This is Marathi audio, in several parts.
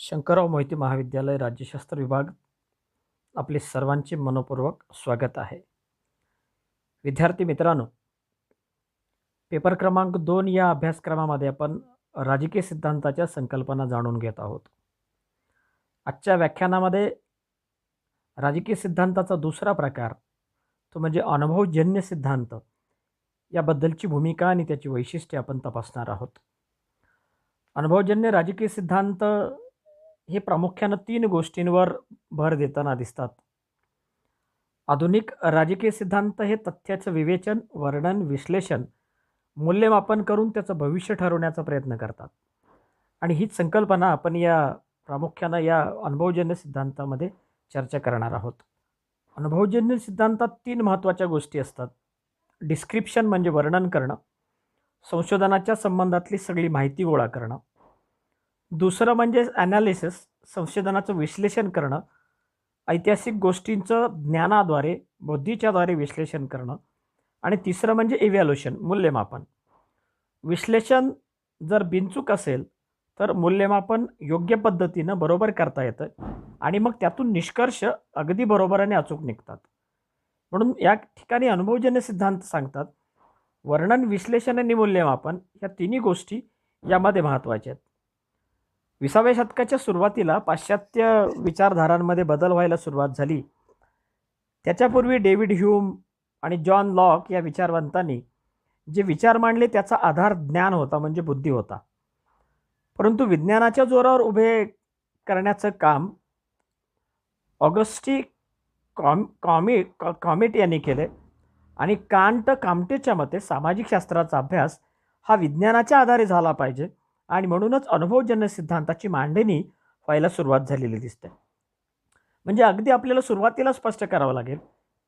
शंकरराव मोहिते महाविद्यालय राज्यशास्त्र विभाग. आपले सर्वांचे मनपूर्वक स्वागत आहे. विद्यार्थी मित्रांनो पेपर क्रमांक दोन या अभ्यासक्रमामध्ये आपण राजकीय सिद्धांताच्या संकल्पना जाणून घेत आहोत. आजच्या व्याख्यानामध्ये राजकीय सिद्धांताचा दुसरा प्रकार तो म्हणजे अनुभवजन्य सिद्धांत याबद्दलची भूमिका आणि त्याची वैशिष्ट्ये आपण तपासणार आहोत. अनुभवजन्य राजकीय सिद्धांत हे प्रामुख्यानं तीन गोष्टींवर भर देताना दिसतात. आधुनिक राजकीय सिद्धांत हे तथ्याचं विवेचन वर्णन विश्लेषण मूल्यमापन करून त्याचं भविष्य ठरवण्याचा प्रयत्न करतात. आणि हीच संकल्पना आपण या प्रामुख्यानं या अनुभवजन्य सिद्धांतामध्ये चर्चा करणार आहोत. अनुभवजन्य सिद्धांतात तीन महत्त्वाच्या गोष्टी असतात. डिस्क्रिप्शन म्हणजे वर्णन करणं संशोधनाच्या संबंधातली सगळी माहिती गोळा करणं दुसरं म्हणजे ॲनालिसिस संशोधनाचं विश्लेषण करणं ऐतिहासिक गोष्टींचं ज्ञानाद्वारे बुद्धीच्याद्वारे विश्लेषण करणं आणि तिसरं म्हणजे इव्हॅल्युशन मूल्यमापन. विश्लेषण जर बिनचूक असेल तर मूल्यमापन योग्य पद्धतीनं बरोबर करता येतं आणि मग त्यातून निष्कर्ष अगदी बरोबर आणि अचूक निघतात. म्हणून या ठिकाणी अनुभवजन्य सिद्धांत सांगतात वर्णन विश्लेषण आणि मूल्यमापन ह्या तिन्ही गोष्टी यामध्ये महत्त्वाच्या आहेत. विसाव्या शतकाच्या सुरुवातीला पाश्चात्य विचारधारांमध्ये बदल व्हायला सुरुवात झाली. त्याच्यापूर्वी डेव्हिड ह्यूम आणि जॉन लॉक या विचारवंतांनी जे विचार मांडले त्याचा आधार ज्ञान होता म्हणजे बुद्धी होता. परंतु विज्ञानाच्या जोरावर उभे करण्याचं काम ऑगस्टी कॉम कॉमी कॉमिट यांनी केले आणि कांट कामटेच्या मते सामाजिक शास्त्राचा अभ्यास हा विज्ञानाच्या आधारे झाला पाहिजे. आणि म्हणूनच अनुभवजन्य सिद्धांताची मांडणी व्हायला सुरुवात झालेली दिसते. म्हणजे अगदी आपल्याला सुरुवातीला स्पष्ट करावं लागेल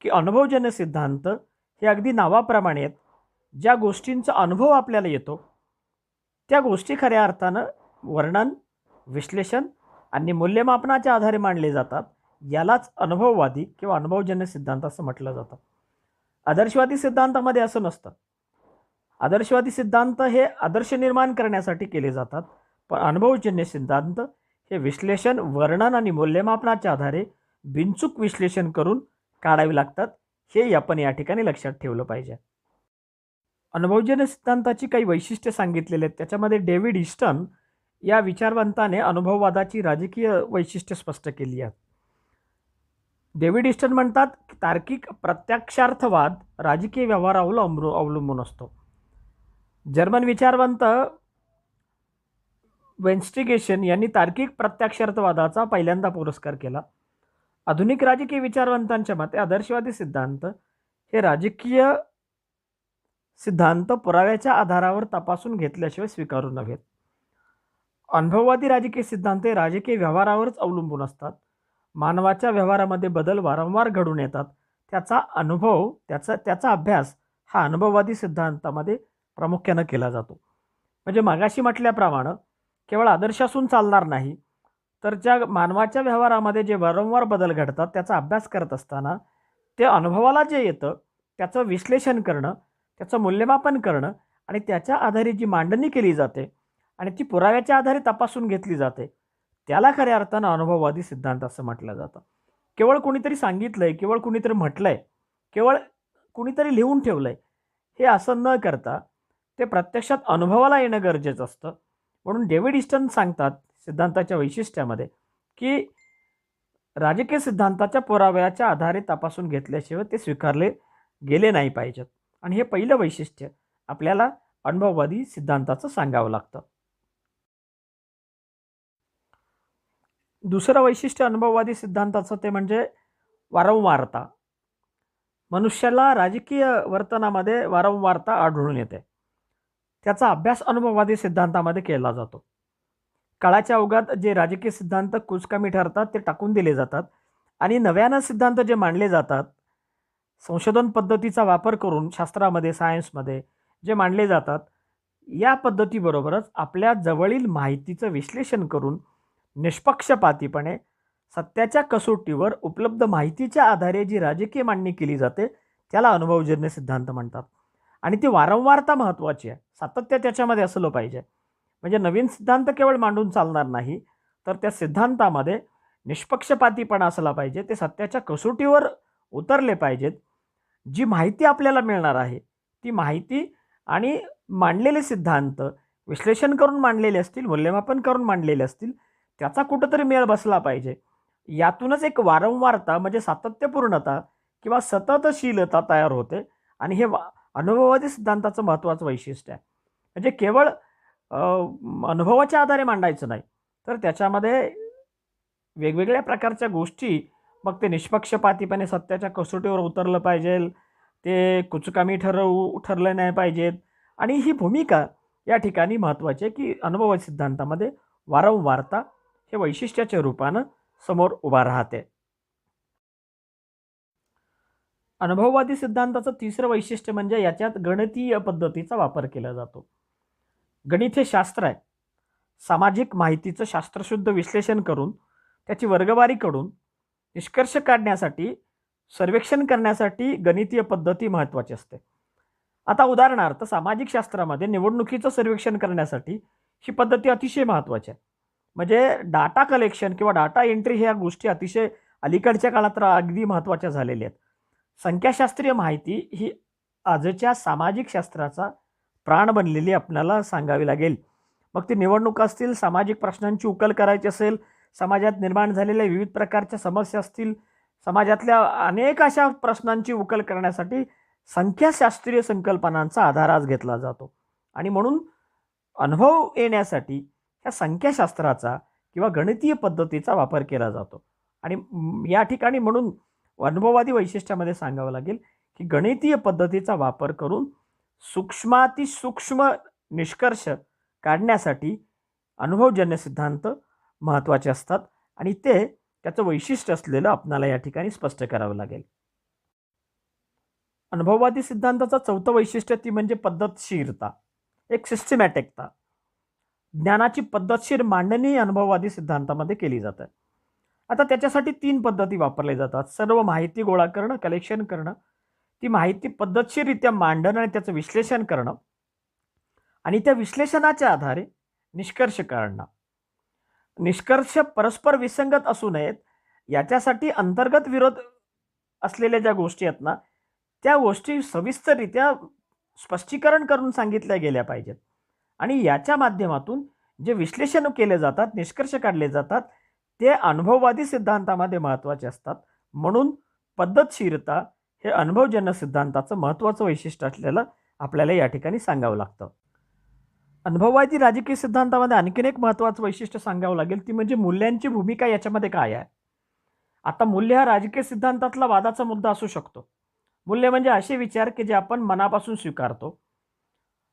की अनुभवजन्य सिद्धांत हे अगदी नावाप्रमाणे आहेत. ज्या गोष्टींचा अनुभव आपल्याला येतो त्या गोष्टी खऱ्या अर्थानं वर्णन विश्लेषण आणि मूल्यमापनाच्या आधारे मांडले जातात. यालाच अनुभववादी किंवा अनुभवजन्य सिद्धांत असं म्हटलं जातं. आदर्शवादी सिद्धांतामध्ये असं नसतं. आदर्शवादी सिद्धांत हे आदर्श निर्माण करण्यासाठी केले जातात पण अनुभवजन्य सिद्धांत हे विश्लेषण वर्णन आणि मूल्यमापनाच्या आधारे बिनचूक विश्लेषण करून काढावे लागतात हे आपण या ठिकाणी लक्षात ठेवलं पाहिजे. अनुभवजन्य सिद्धांताची काही वैशिष्ट्ये सांगितलेली आहेत. त्याच्यामध्ये डेव्हिड इस्टन या विचारवंताने अनुभववादाची राजकीय वैशिष्ट्ये स्पष्ट केली आहेत. डेव्हिड इस्टन म्हणतात तार्किक प्रत्यक्षार्थवाद राजकीय व्यवहारावर अवलंबून असतो. जर्मन विचारवंत वेन्स्टिगेशन यांनी तार्किक प्रत्यक्षार्थवादाचा पहिल्यांदा पुरस्कार केला. आधुनिक राजकीय विचारवंतांच्या मते आदर्शवादी सिद्धांत हे राजकीय सिद्धांत पुराव्याच्या आधारावर तपासून घेतल्याशिवाय स्वीकारू नव्हेत. अनुभववादी राजकीय सिद्धांत हे राजकीय व्यवहारावरच अवलंबून असतात. मानवाच्या व्यवहारामध्ये बदल वारंवार घडून येतात. त्याचा अनुभव त्याचा त्याचा अभ्यास हा अनुभववादी सिद्धांतामध्ये प्रामुख्यानं केला जातो. म्हणजे मागाशी म्हटल्याप्रमाणे केवळ आदर्श असून चालणार नाही तर ज्या मानवाच्या व्यवहारामध्ये जे वारंवार बदल घडतात त्याचा अभ्यास करत असताना ते अनुभवाला जे येतं त्याचं विश्लेषण करणं त्याचं मूल्यमापन करणं आणि त्याच्या आधारे जी मांडणी केली जाते आणि ती पुराव्याच्या आधारे तपासून घेतली जाते त्याला खऱ्या अर्थानं अनुभववादी सिद्धांत असं म्हटलं जातं. केवळ कुणीतरी सांगितलं आहे केवळ कुणीतरी म्हटलं आहे केवळ कुणीतरी लिहून ठेवलं आहे हे असं न करता ते प्रत्यक्षात अनुभवाला येणं गरजेचं असतं. म्हणून डेव्हिड इस्टन सांगतात सिद्धांताच्या वैशिष्ट्यामध्ये की राजकीय सिद्धांताच्या पुराव्याच्या आधारे तपासून घेतल्याशिवाय ते स्वीकारले गेले नाही पाहिजेत. आणि हे पहिलं वैशिष्ट्य आपल्याला अनुभववादी सिद्धांताचं सांगावं लागतं. दुसरं वैशिष्ट्य अनुभववादी सिद्धांताचं ते म्हणजे वारंवारता. मनुष्याला राजकीय वर्तनामध्ये वारंवारता आढळून येते. त्याचा अभ्यास अनुभववादी सिद्धांतामध्ये केला जातो. काळाच्या अवघात जे राजकीय सिद्धांत कुचकामी ठरतात ते टाकून दिले जातात आणि नव्यानं सिद्धांत जे मांडले जातात संशोधन पद्धतीचा वापर करून शास्त्रामध्ये सायन्समध्ये जे मांडले जातात या पद्धतीबरोबरच आपल्या जवळील माहितीचं विश्लेषण करून निष्पक्षपातीपणे सत्याच्या कसोटीवर उपलब्ध माहितीच्या आधारे जी राजकीय मांडणी केली जाते त्याला अनुभवजन्य सिद्धांत म्हणतात. आणि ती वारंवारता महत्त्वाची आहे. सातत्य त्याच्यामध्ये असलं पाहिजे. म्हणजे नवीन सिद्धांत केवळ मांडून चालणार नाही तर त्या सिद्धांतामध्ये निष्पक्षपातीपणा असला पाहिजे. ते सत्याच्या कसोटीवर उतरले पाहिजेत. जी माहिती आपल्याला मिळणार आहे ती माहिती आणि मांडलेले सिद्धांत विश्लेषण करून मांडलेले असतील मूल्यमापन करून मांडलेले असतील त्याचा कुठंतरी मेळ बसला पाहिजे. यातूनच एक वारंवारता म्हणजे सातत्यपूर्णता किंवा सततशीलता तयार होते. आणि हे वा अनुभववादी सिद्धांताचं महत्त्वाचं वैशिष्ट्य आहे. म्हणजे केवळ अनुभवाच्या आधारे मांडायचं नाही तर त्याच्यामध्ये वेगवेगळ्या प्रकारच्या गोष्टी मग ते निष्पक्षपातीपणे सत्याच्या कसोटीवर उतरलं पाहिजे ते कुचकामी ठरवू ठरलं नाही पाहिजेत आणि ही भूमिका या ठिकाणी महत्त्वाची आहे की अनुभव सिद्धांतामध्ये वारंवारता हे वैशिष्ट्याच्या रूपानं समोर उभा राहते. अनुभववादी सिद्धांताचं तिसरं वैशिष्ट्य म्हणजे याच्यात गणितीय पद्धतीचा वापर केला जातो. गणित हे शास्त्र आहे. सामाजिक माहितीचं शास्त्रशुद्ध विश्लेषण करून त्याची वर्गवारी करून निष्कर्ष काढण्यासाठी सर्वेक्षण करण्यासाठी गणितीय पद्धती महत्त्वाची असते. आता उदाहरणार्थ सामाजिक शास्त्रामध्ये निवडणुकीचं सर्वेक्षण करण्यासाठी ही पद्धती अतिशय महत्त्वाची आहे. म्हणजे डाटा कलेक्शन किंवा डाटा एंट्री ह्या गोष्टी अतिशय अलीकडच्या काळात अगदी महत्त्वाच्या झालेल्या आहेत. संख्याशास्त्रीय माहिती ही आजच्या सामाजिक शास्त्राचा प्राण बनलेली आपल्याला सांगावी लागेल. मग ती निवडणूक असतील सामाजिक प्रश्नांची उकल करायची असेल समाजात निर्माण झालेल्या विविध प्रकारच्या समस्या असतील समाजातल्या अनेक अशा प्रश्नांची उकल करण्यासाठी संख्याशास्त्रीय संकल्पनांचा आधार आज घेतला जातो. आणि म्हणून अनुभव येण्यासाठी ह्या संख्याशास्त्राचा किंवा गणितीय पद्धतीचा वापर केला जातो. आणि या ठिकाणी म्हणून अनुभववादी वैशिष्ट्यामध्ये सांगावं लागेल की गणितीय पद्धतीचा वापर करून सूक्ष्मातिसूक्ष्म निष्कर्ष काढण्यासाठी अनुभवजन्य सिद्धांत महत्त्वाचे असतात आणि ते त्याचं वैशिष्ट्य असलेलं आपणाला या ठिकाणी स्पष्ट करावं लागेल. अनुभववादी सिद्धांताचं चौथं वैशिष्ट्य ती म्हणजे पद्धतशीरता एक सिस्टमॅटिकता ज्ञानाची पद्धतशीर मांडणी अनुभववादी सिद्धांतामध्ये केली जाते. आता त्याच्यासाठी तीन पद्धती वापरल्या जातात. सर्व माहिती गोळा करणं कलेक्शन करणं. ती माहिती पद्धतशीररित्या मांडणं आणि त्याचं विश्लेषण करणं. आणि त्या विश्लेषणाच्या आधारे निष्कर्ष काढणं. निष्कर्ष परस्पर विसंगत असू नयेत. याच्यासाठी अंतर्गत विरोध असलेल्या ज्या गोष्टी आहेत ना त्या गोष्टी सविस्तररित्या स्पष्टीकरण करून सांगितल्या गेल्या पाहिजेत. आणि याच्या माध्यमातून जे विश्लेषण केले जातात निष्कर्ष काढले जातात ते अनुभववादी सिद्धांतामध्ये महत्त्वाचे असतात. म्हणून पद्धतशीरता हे अनुभवजन्य सिद्धांताचं महत्त्वाचं वैशिष्ट्य असलेलं आपल्याला या ठिकाणी सांगावं लागतं. अनुभववादी राजकीय सिद्धांतामध्ये आणखीन एक महत्त्वाचं वैशिष्ट्य सांगावं लागेल ती म्हणजे मूल्यांची भूमिका याच्यामध्ये काय आहे? आता मूल्य हा राजकीय सिद्धांतातला वादाचा मुद्दा असू शकतो. मूल्य म्हणजे असे विचार की जे आपण मनापासून स्वीकारतो.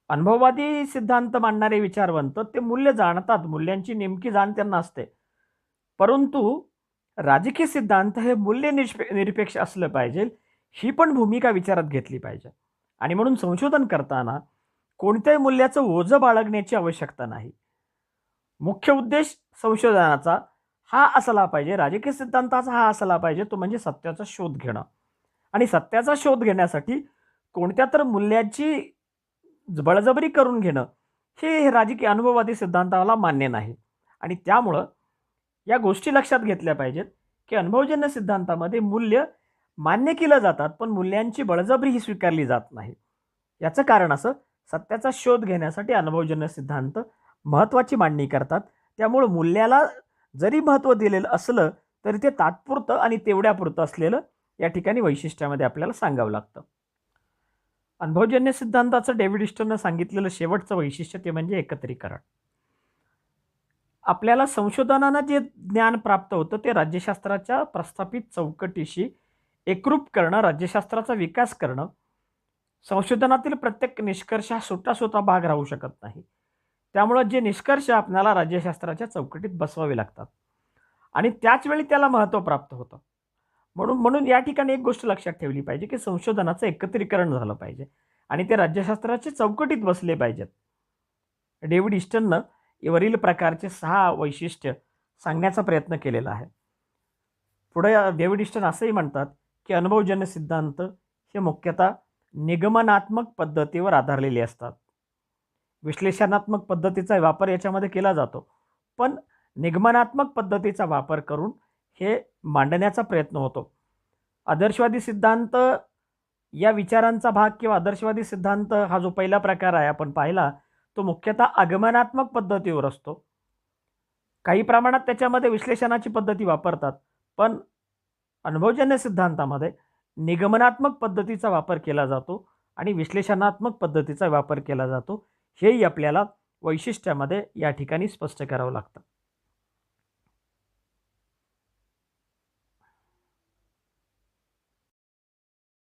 अनुभववादी सिद्धांत मांडणारे विचारवंत ते मूल्य जाणतात. मूल्यांची नेमकी जाण त्यांना असते. परंतु राजकीय सिद्धांत हे मूल्य निष्पे निरपेक्ष असलं पाहिजे ही पण भूमिका विचारात घेतली पाहिजे. आणि म्हणून संशोधन करताना कोणत्याही मूल्याचं ओझं बाळगण्याची आवश्यकता नाही. मुख्य उद्देश संशोधनाचा हा असला पाहिजे राजकीय सिद्धांताचा हा असला पाहिजे तो म्हणजे सत्याचा शोध घेणं. आणि सत्याचा शोध घेण्यासाठी कोणत्या तर मूल्याची बळजबरी करून घेणं हे राजकीय अनुभववादी सिद्धांताला मान्य नाही. आणि त्यामुळं या गोष्टी लक्षात घेतल्या पाहिजेत की अनुभवजन्य सिद्धांतामध्ये मूल्य मान्य केलं जातात पण मूल्यांची बळजबरी ही स्वीकारली जात नाही. याचं कारण असं सत्याचा शोध घेण्यासाठी अनुभवजन्य सिद्धांत महत्त्वाची मांडणी करतात. त्यामुळं मूल्याला जरी महत्त्व दिलेलं असलं तरी ते तात्पुरतं आणि तेवढ्यापुरतं असलेलं या ठिकाणी वैशिष्ट्यामध्ये आपल्याला सांगावं लागतं. अनुभवजन्य सिद्धांताचं डेव्हिड इस्टरनं सांगितलेलं शेवटचं वैशिष्ट्य ते म्हणजे एकत्रीकरण. आपल्याला संशोधनानं जे ज्ञान प्राप्त होतं ते राज्यशास्त्राच्या प्रस्थापित चौकटीशी एकरूप करणं राज्यशास्त्राचा विकास करणं संशोधनातील प्रत्येक निष्कर्ष हा सुटा सुटा भाग राहू शकत नाही. त्यामुळं जे निष्कर्ष आपल्याला राज्यशास्त्राच्या चौकटीत बसवावे लागतात. आणि त्याचवेळी त्याला महत्त्व प्राप्त होतं. म्हणून म्हणून या ठिकाणी एक गोष्ट लक्षात ठेवली पाहिजे की संशोधनाचं एकत्रीकरण झालं पाहिजे. आणि ते राज्यशास्त्राच्या चौकटीत बसले पाहिजेत. डेव्हिड इस्टननं वरील प्रकारचे सहा वैशिष्ट्य सांगण्याचा प्रयत्न केलेला आहे. पुढे डेव्हिड असंही म्हणतात की अनुभवजन्य सिद्धांत हे मुख्यतः निगमनात्मक पद्धतीवर आधारलेले असतात. विश्लेषणात्मक पद्धतीचा वापर याच्यामध्ये केला जातो पण निगमनात्मक पद्धतीचा वापर करून हे मांडण्याचा प्रयत्न होतो. आदर्शवादी सिद्धांत या विचारांचा भाग किंवा आदर्शवादी सिद्धांत हा जो पहिला प्रकार आहे आपण पाहिला तो मुख्यतः आगमनात्मक पद्धतीवर असतो. काही प्रमाणात त्याच्यामध्ये विश्लेषणाची पद्धती वापरतात पण अनुभवजन्य सिद्धांतामध्ये निगमनात्मक पद्धतीचा वापर केला जातो आणि विश्लेषणात्मक पद्धतीचा वापर केला जातो हेही आपल्याला वैशिष्ट्यामध्ये या ठिकाणी स्पष्ट करावं लागतं.